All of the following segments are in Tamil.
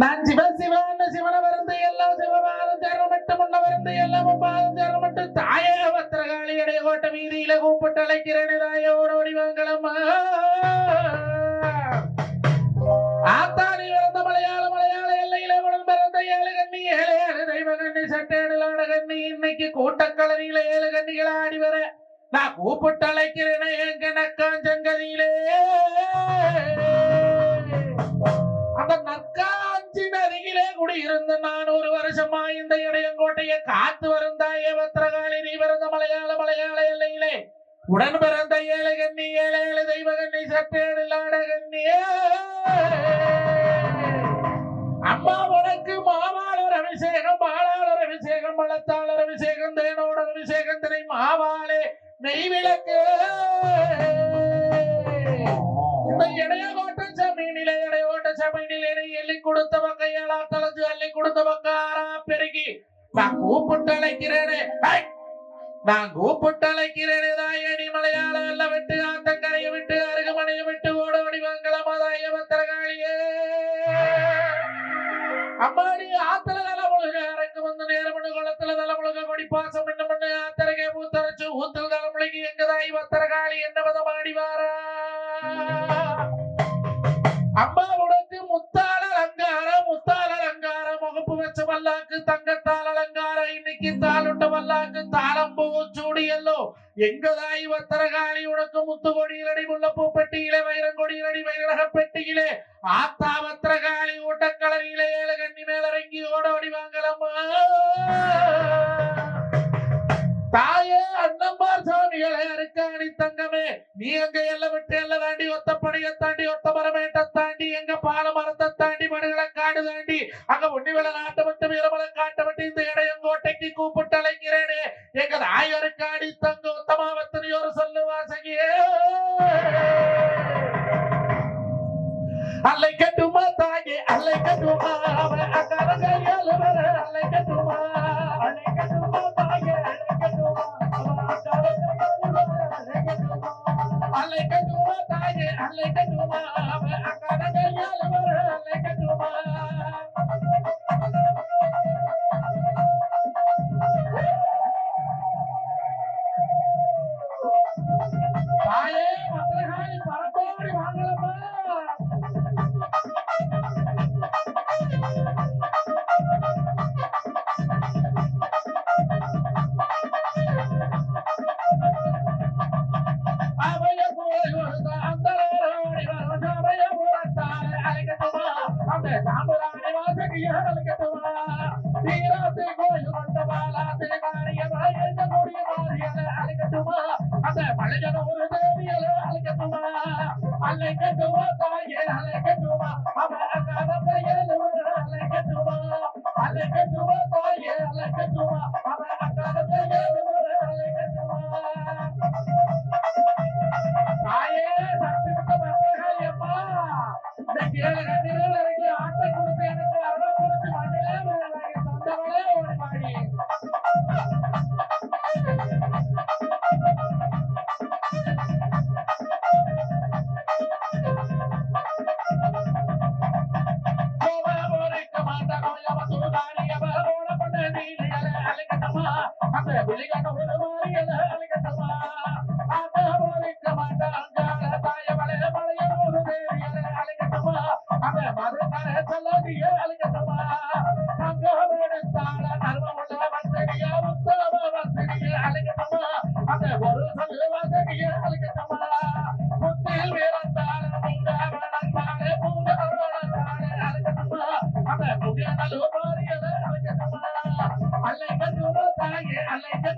நான் சிவ சிவன் சிவன வருந்து எல்லாம் சிவபாதம் சேரமிட்டு முன்ன வருந்து எல்லாம் பாதம் சேரமிட்டு தாயே பத்திரகாளி அடைய கோட்ட வீதியில கூப்பிட்டு அழைக்கிறேன் தாயோட வடிவங்களம்மா ஆத்தாடி பிறந்த மலையாள மலையாள எல்லையில உடன் பிறந்த ஏழு கண்ணி ஏழு ஏழு தெய்வ கண்ணி சட்டேடலான கண்ணி இன்னைக்கு கூட்டக்கலரியில ஏழு கண்ணிகள் ஆடி வர நான் கூப்பிட்டு அழைக்கிறேன் என் கணக்காஞ்சங்கதியிலே அந்த நற்கா குடியிருந்து நான் ஒரு வருஷமா இந்த இடையங்கோட்டையை காத்து வருந்தாயே பத்திரகாளி நீ பிறந்த மலையாள மலையாள எல்லையிலே உடன் பிறந்த ஏழை கண்ணி ஏழை ஏழு தெய்வ கண்ணி சட்டேடு கண்ணியே அம்மா உனக்கு மாவாளர் அபிஷேகம் பாலாளர் அபிஷேகம் பழத்தாளர் அபிஷேகம் தேனோட அபிஷேகம் திரை மாவாளே நெய் விளக்கு அம்மா உனக்கு முத்தால அலங்காரம் முத்தால அலங்காரம் முகப்பு வச்ச வல்லாக்கு தங்கத்தால் அலங்காரம் இன்னைக்கு தாளுட்ட வல்லாக்கு தாளம் பூவும் சூடியல்லோ. எங்கதாய் பத்திரகாளி உனக்கு முத்து கொடியிலடி முல்லப்பூ பெட்டியிலே வைரங்கொடியிலடி வைரக பெட்டியிலே. ஆத்தா அங்க பால மரத்தை தாண்டி மடுகளை காடு தாண்டி அங்க உன்னிவில நாட்டை விட்டு வீரமலை விட்டு இந்த இடையங்கோட்டைக்கு கூப்பிட்டு அழைக்கிறேனே. எங்க தாய் அருக்காணி தங்க உத்தமாவத்தினி ஒரு சொல்லு வாசகியே. அல்லை கட்டுமா தாயே அல்லை கட்டுமா? அவன் அக்கரங்கையால் அல்லை கட்டுமா? அழைக்கட்டுமா தாயே அழைக்கட்டுமா அவ அக்கறையில் அழைக்கட்டுமா அழைக்கட்டுமா தாயே அழைக்கட்டுமா அவ தாயே மக்கள் அம்மா இந்த ஆட்டை கொடுத்து எனக்கு அருள் கொடுத்து மண்ணிலே விழுந்தாங்க சொந்தங்களே ஓடி மாடி ஒரு like that.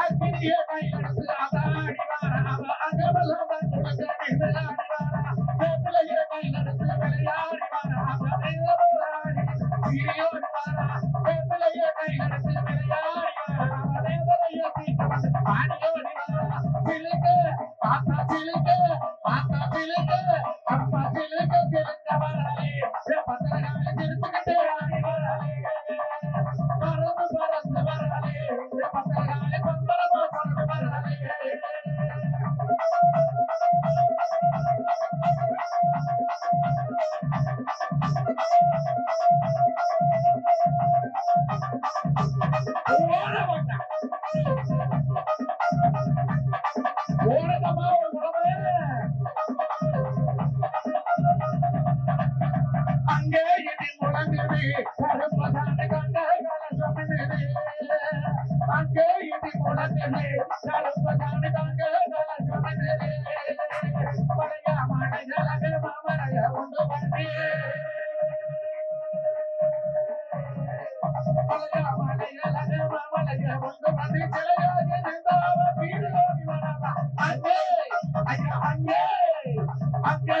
அக்கினியை கையிலெடுத்து அங்கே